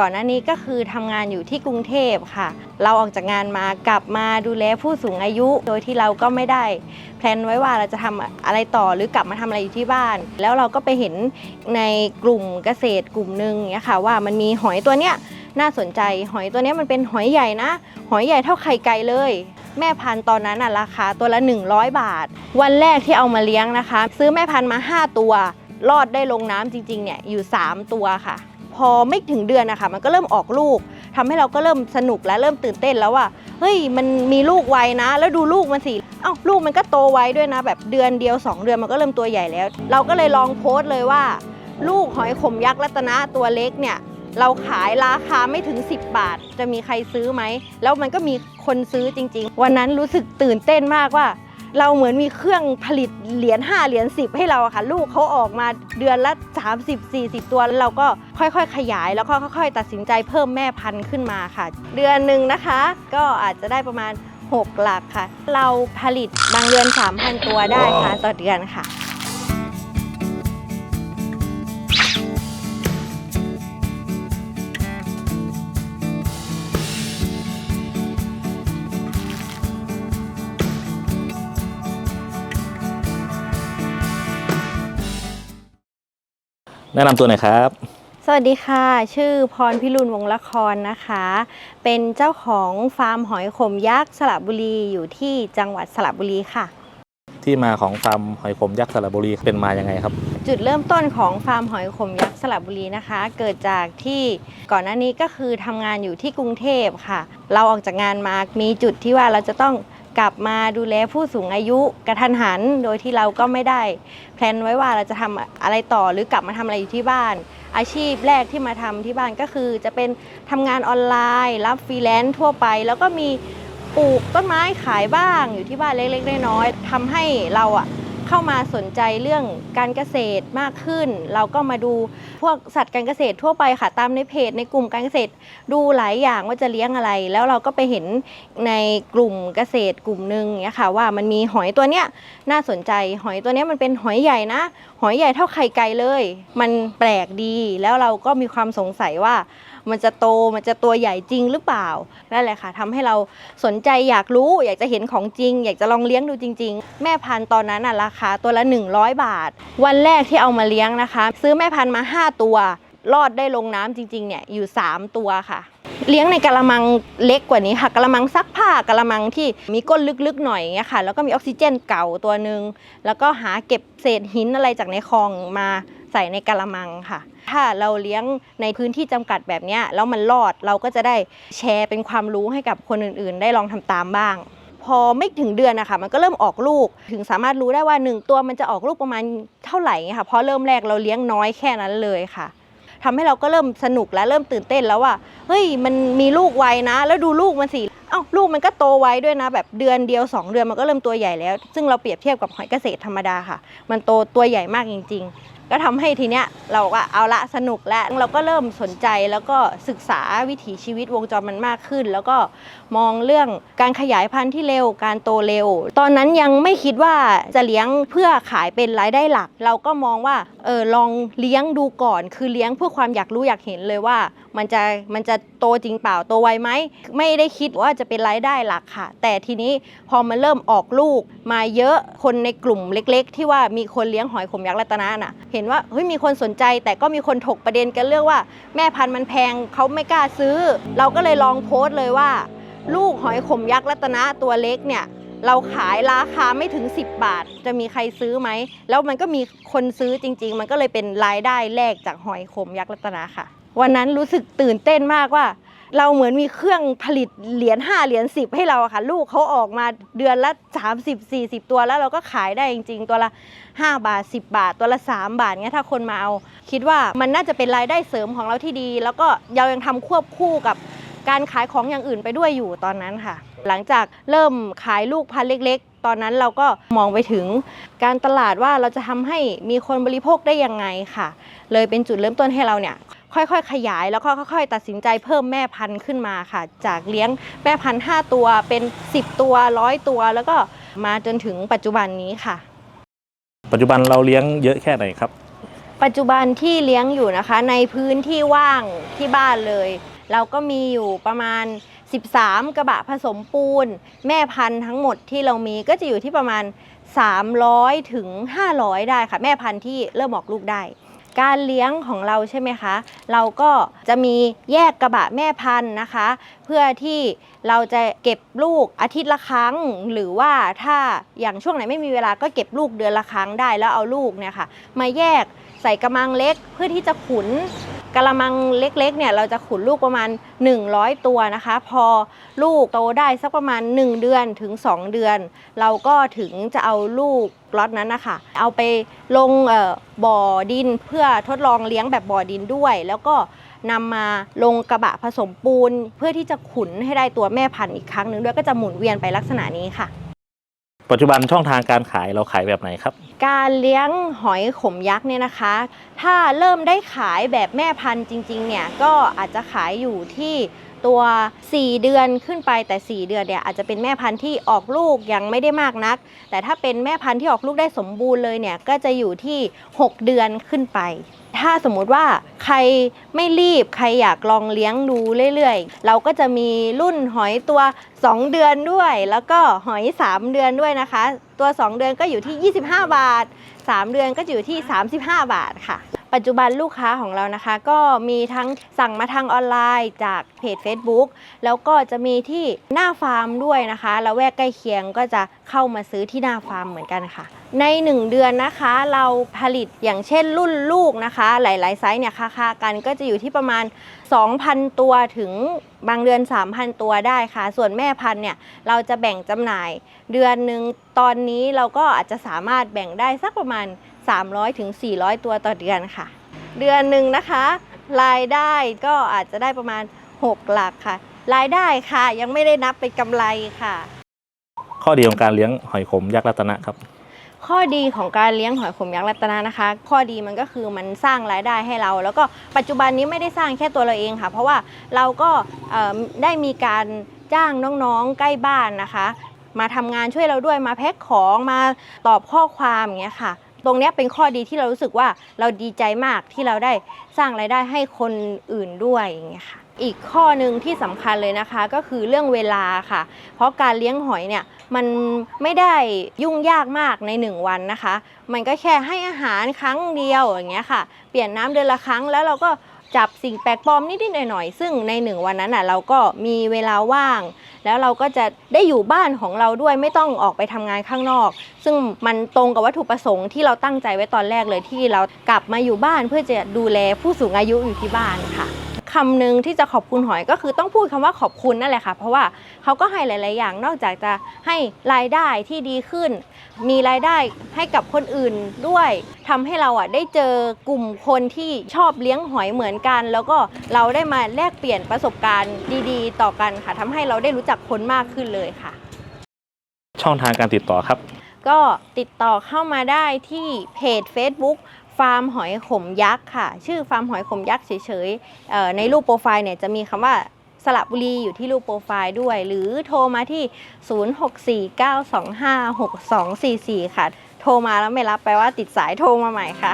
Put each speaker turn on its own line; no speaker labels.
ก่อนหน้านี้ก็คือทำงานอยู่ที่กรุงเทพค่ะ เราออกจากงานมากลับมาดูแลผู้สูงอายุ โดยที่เราก็ไม่ได้แพลนไว้ว่าเราจะทำอะไรต่อหรือกลับมาทำอะไรอยู่ที่บ้าน แล้วเราก็ไปเห็นในกลุ่มเกษตรกลุ่มหนึ่งเนี่ยค่ะว่ามันมีหอยตัวเนี้ยน่าสนใจ หอยตัวนี้มันเป็นหอยใหญ่นะ หอยใหญ่เท่าไข่ไก่เลย แม่พันธุ์ตอนนั้นน่ะราคาตัวละ 100 บาท วันแรกที่เอามาเลี้ยงนะคะ ซื้อแม่พันธุ์มา 5 ตัว รอดได้ลงน้ำจริงๆเนี่ยอยู่ 3 ตัวค่ะ พอไม่ถึงเดือนนะคะมันก็เริ่มออกลูกทำให้เราก็เริ่มสนุกและเริ่มตื่นเต้นแล้วว่าเฮ้ยมันมีลูกไวนะ แล้วดูลูกมันสิเอ้าลูกมันก็โตไวด้วยนะ แบบเดือนเดียว 2 เดือนมันก็เริ่มตัวใหญ่แล้ว เราก็เลยลองโพสต์เลยว่า ลูกหอยขมยักษ์รัตนะตัวเล็กเนี่ยเราขายราคาไม่ถึง 10 บาท จะมีใครซื้อไหม แล้วมันก็มีคนซื้อจริง ๆ วันนั้นรู้สึกตื่นเต้นมากว่า เราเหมือนมีเครื่องผลิตเหรียญ5เหรียญ10 ให้เราอะค่ะ ลูกเขาออกมาเดือนละ 30-40 ตัวแล้วเราก็ค่อยๆ ขยาย แล้วก็ค่อย ๆ ตัดสินใจเพิ่มแม่พันธุ์ขึ้นมาค่ะ เดือนหนึ่งนะคะ ก็อาจจะได้ประมาณ 6 หลักค่ะ เราผลิตบางเดือน 3,000 ตัวได้ค่ะต่อเดือนค่ะ
แนะนำตัวหน่อยครับ
สวัสดีค่ะ ชื่อพรพิรุณวงศ์ละครนะคะ เป็นเจ้าของฟาร์มหอยขมยักษ์สระบุรีอยู่ที่จังหวัดสระบุรีค่ะ
ที่มาของฟาร์มหอยขมยักษ์สระบุรีเป็นมายังไงครับ
จุดเริ่มต้นของฟาร์มหอยขมยักษ์สระบุรีนะคะ เกิดจากที่ก่อนหน้านี้ก็คือทำงานอยู่ที่กรุงเทพค่ะ เราออกจากงานมา มีจุดที่ว่าเราจะต้อง กลับมาดูแลผู้สูงอายุกระทันหัน โดยที่เราก็ไม่ได้แพลนไว้ว่าเราจะทำอะไรต่อหรือกลับมาทำอะไรอยู่ที่บ้าน อาชีพแรกที่มาทำที่บ้านก็คือ จะเป็นทำงานออนไลน์ รับฟรีแลนซ์ทั่วไป แล้วก็มีปลูกต้นไม้ขายบ้างอยู่ที่บ้านเล็กๆน้อยๆทำให้เราอะ เข้ามาสนใจเรื่องการเกษตรมากขึ้น เราก็มาดูพวกสัตว์การเกษตรทั่วไปค่ะตามในเพจในกลุ่มการเกษตร ดูหลายอย่างว่าจะเลี้ยงอะไร แล้วเราก็ไปเห็นในกลุ่มเกษตรกลุ่มหนึ่งเนี่ยค่ะว่ามันมีหอยตัวเนี้ยน่าสนใจหอยตัวเนี้ยมันเป็นหอยใหญ่นะ หอยใหญ่เท่าไข่ไก่เลย มันแปลกดีแล้วเราก็มีความสงสัยว่า มันจะโตมันจะตัวใหญ่จริงหรือเปล่านั่นแหละค่ะทำให้เราสนใจอยากรู้ อยากจะเห็นของจริง อยากจะลองเลี้ยงดูจริง ๆ แม่พันธุ์ตอนนั้นน่ะราคาตัวละ 100 บาท วันแรกที่เอามาเลี้ยงนะคะ ซื้อแม่พันธุ์มา 5 ตัว รอดได้ลงน้ำจริงๆเนี่ยอยู่ 3 ตัวค่ะ เลี้ยงในกระมังเล็กกว่านี้ค่ะกระมังซักผ้ากระมังที่มีก้นลึกๆหน่อยอย่างเงี้ยค่ะ แล้วก็มีออกซิเจนเก่าตัวหนึ่งแล้วก็หาเก็บเศษหินอะไรจากในคลองมาใส่ในกระมังค่ะ ถ้าเราเลี้ยงในพื้นที่จำกัดแบบนี้แล้วมันรอดเราก็จะได้แชร์เป็นความรู้ให้กับคนอื่นๆ ได้ลองทำตามบ้าง พอไม่ถึงเดือนนะคะมันก็เริ่มออกลูกถึงสามารถรู้ได้ว่า 1 ตัวมันจะออกลูกประมาณเท่าไหร่เงี้ยค่ะเพราะเริ่มแรกเราเลี้ยงน้อยแค่นั้นเลยค่ะ ทำให้เราก็เริ่มสนุกและเริ่มตื่นเต้นแล้วว่าเฮ้ยมันมีลูกไวนะ แล้วดูลูกมันสิเอ้าลูกมันก็โตไวด้วยนะ แบบเดือนเดียว 2 เดือนมันก็เริ่มตัวใหญ่แล้ว ซึ่งเราเปรียบเทียบกับหอยเกษตรธรรมดาค่ะ มันโตตัวใหญ่มากจริง ๆ ก็ทำให้ทีเนี้ยเราก็เอาละสนุกแล้วเราก็เริ่มสนใจแล้วก็ศึกษาวิถีชีวิตวงจรมันมากขึ้น แล้วก็มองเรื่องการขยายพันธุ์ที่เร็วการโตเร็ว ตอนนั้นยังไม่คิดว่าจะเลี้ยงเพื่อขายเป็นรายได้หลัก เราก็มองว่าเออลองเลี้ยงดูก่อน คือเลี้ยงเพื่อความอยากรู้อยากเห็นเลยว่า มันจะมันจะโตจริงเปล่าโตไวไหมไม่ได้คิดว่าจะเป็นรายได้หลักค่ะ แต่ทีนี้พอมันเริ่มออกลูกมาเยอะคนในกลุ่มเล็ก ๆ ที่ว่ามีคนเลี้ยงหอยขมยักษ์รัตนะน่ะเห็นว่าเฮ้ยมีคนสนใจ แต่ก็มีคนถกประเด็นกันเรื่องว่า แม่พันธุ์มันแพงเขาไม่กล้าซื้อ เราก็เลยลองโพสต์เลยว่า ลูกหอยขมยักษ์รัตนะตัวเล็กเนี่ยเราขายราคาไม่ถึง 10 บาท จะมีใครซื้อไหม แล้วมันก็มีคนซื้อจริง ๆ มันก็เลยเป็นรายได้แรกจากหอยขมยักษ์รัตนะค่ะ วันนั้นรู้สึกตื่นเต้นมากว่า เราเหมือนมีเครื่องผลิตเหรียญ5เหรียญ10 ให้เราอะค่ะ ลูกเขาออกมาเดือนละ 30-40 ตัวแล้วเราก็ขายได้จริง ๆ ตัวละ 5 บาท 10 บาท ตัวละ 3 บาทเงี้ยถ้าคนมาเอา คิดว่ามันน่าจะเป็นรายได้เสริมของเราที่ดี แล้วก็เรายังทำควบคู่กับการขายของอย่างอื่นไปด้วยอยู่ตอนนั้นค่ะ หลังจากเริ่มขายลูกพันเล็กๆ ตอนนั้นเราก็มองไปถึงการตลาดว่าเราจะทำให้มีคนบริโภคได้ยังไงค่ะ เลยเป็นจุดเริ่มต้นให้เราเนี่ย ค่อยๆ ขยายแล้วก็ค่อย ๆ ตัดสินใจเพิ่มแม่พันธุ์ขึ้นมาค่ะ จากเลี้ยงแม่พันธุ์5ตัวเป็น 10 ตัวร้อยตัว แล้วก็มาจนถึงปัจจุบันนี้ค่ะ
ปัจจุบันเราเลี้ยงเยอะแค่ไหนครับ
ปัจจุบันที่เลี้ยงอยู่นะคะ ในพื้นที่ว่างที่บ้านเลย เราก็มีอยู่ประมาณ 13 กระบะผสมปูน แม่พันธุ์ทั้งหมดที่เรามีก็จะอยู่ที่ประมาณ 300ถึง500 ได้ค่ะ แม่พันธุ์ที่เริ่มออกลูกได้ การเลี้ยงของเราใช่ไหมคะ เราก็จะมีแยกกระบะแม่พันธุ์นะคะ เพื่อที่เราจะเก็บลูกอาทิตย์ละครั้ง หรือว่าถ้าอย่างช่วงไหนไม่มีเวลาก็เก็บลูกเดือนละครั้งได้แล้วเอาลูกเนี่ยค่ะมาแยกใส่กระมังเล็กเพื่อที่จะขุน กระมังเล็กๆเนี่ยเราจะขุนลูกประมาณ 100 ตัวนะคะ พอลูกโตได้สักประมาณ 1 เดือนถึง 2 เดือน เราก็ถึงจะเอาลูกล็อตนั้นนะคะเอาไปลงเอ่อบ่อดินเพื่อทดลองเลี้ยงแบบบ่อดินด้วย แล้วก็นำมาลงกระบะผสมปูน เพื่อที่จะขุนให้ได้ตัวแม่พันธุ์อีกครั้งหนึ่งด้วยก็จะหมุนเวียนไปลักษณะนี้ค่ะ
ปัจจุบันช่องทางการขายเราขายแบบไหนครับ
การเลี้ยงหอยขมยักษ์เนี่ยนะคะ ถ้าเริ่มได้ขายแบบแม่พันธุ์จริงๆเนี่ยก็อาจจะขายอยู่ที่ ตัว 4 เดือนขึ้นไปแต่ 4 เดือนเนี่ยอาจจะเป็นแม่พันธุ์ที่ออกลูกยังไม่ได้มากนัก แต่ถ้าเป็นแม่พันธุ์ที่ออกลูกได้สมบูรณ์เลยเนี่ยก็จะอยู่ที่ 6 เดือนขึ้นไป ถ้าสมมุติว่าใครไม่รีบใครอยากลองเลี้ยงดูเรื่อยๆ เราก็จะมีรุ่นหอยตัว 2 เดือนด้วย แล้วก็หอย 3 เดือนด้วยนะคะ ตัว 2 เดือนก็อยู่ที่ 25 บาท 3 เดือนก็อยู่ที่ 35 บาทค่ะ ปัจจุบันลูกค้าของเรานะคะ ก็มีทั้งสั่งมาทางออนไลน์จากเพจ Facebook แล้วก็จะมีที่หน้าฟาร์มด้วยนะคะแล้วแวกใกล้เคียงก็จะเข้ามาซื้อที่หน้าฟาร์มเหมือนกันค่ะ ใน 1 เดือนนะคะเราผลิตอย่างเช่นรุ่นลูกนะคะ หลายๆไซส์เนี่ยค่าๆกันก็จะอยู่ที่ประมาณ 2,000 ตัวถึงบางเดือน 3,000 ตัวได้ค่ะ ส่วนแม่พันธุ์เนี่ยเราจะแบ่งจำหน่าย เดือนหนึ่งตอนนี้เราก็อาจจะสามารถแบ่งได้สักประมาณ 300ถึง400 ตัวต่อเดือนค่ะ เดือนหนึ่งนะคะ รายได้ก็อาจจะได้ประมาณ 6 หลักค่ะ รายได้ค่ะยังไม่ได้นับเป็นกำไรค่ะ
ข้อดีของการเลี้ยงหอยขมยักษ์รัตนะครับ
ข้อดีของการเลี้ยงหอยขมยักษ์รัตนานะคะ ข้อดีมันก็คือมันสร้างรายได้ให้เรา แล้วก็ปัจจุบันนี้ไม่ได้สร้างแค่ตัวเราเองค่ะ เพราะว่าเราก็เอ่อได้มีการจ้างน้องๆใกล้บ้านนะคะ มาทำงานช่วยเราด้วยมาแพ็คของมาตอบข้อความอย่างเงี้ยค่ะ ตรงนี้เป็นข้อดีที่เรารู้สึกว่าเราดีใจมากที่เราได้สร้างรายได้ให้คนอื่นด้วยอย่างเงี้ยค่ะอีกข้อหนึ่งที่สำคัญเลยนะคะก็คือเรื่องเวลาค่ะ เพราะการเลี้ยงหอยเนี่ยมันไม่ได้ยุ่งยากมากใน 1 วันนะคะ มันก็แค่ให้อาหารครั้งเดียวอย่างเงี้ยค่ะ เปลี่ยนน้ำเดือนละครั้งแล้วเราก็ จับสิ่งแปลกปลอมนิดๆหน่อยๆ ซึ่งในหนึ่งวันนั้นน่ะเราก็มีเวลาว่าง แล้วเราก็จะได้อยู่บ้านของเราด้วยไม่ต้องออกไปทำงานข้างนอก ซึ่งมันตรงกับวัตถุประสงค์ที่เราตั้งใจไว้ตอนแรกเลยที่เรากลับมาอยู่บ้านเพื่อจะดูแลผู้สูงอายุอยู่ที่บ้านค่ะ คำหนึ่งที่จะขอบคุณหอยก็คือต้องพูดคำว่าขอบคุณนั่นแหละค่ะ เพราะว่าเขาก็ให้หลาย ๆ อย่าง นอกจากจะให้รายได้ที่ดีขึ้น มีรายได้ให้กับคนอื่นด้วยทำให้เราอะได้เจอกลุ่มคนที่ชอบเลี้ยงหอยเหมือนกัน แล้วก็เราได้มาแลกเปลี่ยนประสบการณ์ดี ๆ ต่อกันค่ะทำให้เราได้รู้จักคนมากขึ้นเลยค่ะ
ช่องทางการติดต่อครับ
ก็ติดต่อเข้ามาได้ที่เพจ Facebook ฟาร์มหอยขมยักษ์ค่ะ ชื่อฟาร์มหอยขมยักษ์เฉยๆในรูปโปรไฟล์เนี่ยจะมีคำว่าสระบุรีอยู่ที่รูปโปรไฟล์ด้วย หรือโทรมาที่ 0649256244 ค่ะ โทรมาแล้วไม่รับแปลว่าติดสายโทรมาใหม่ค่ะ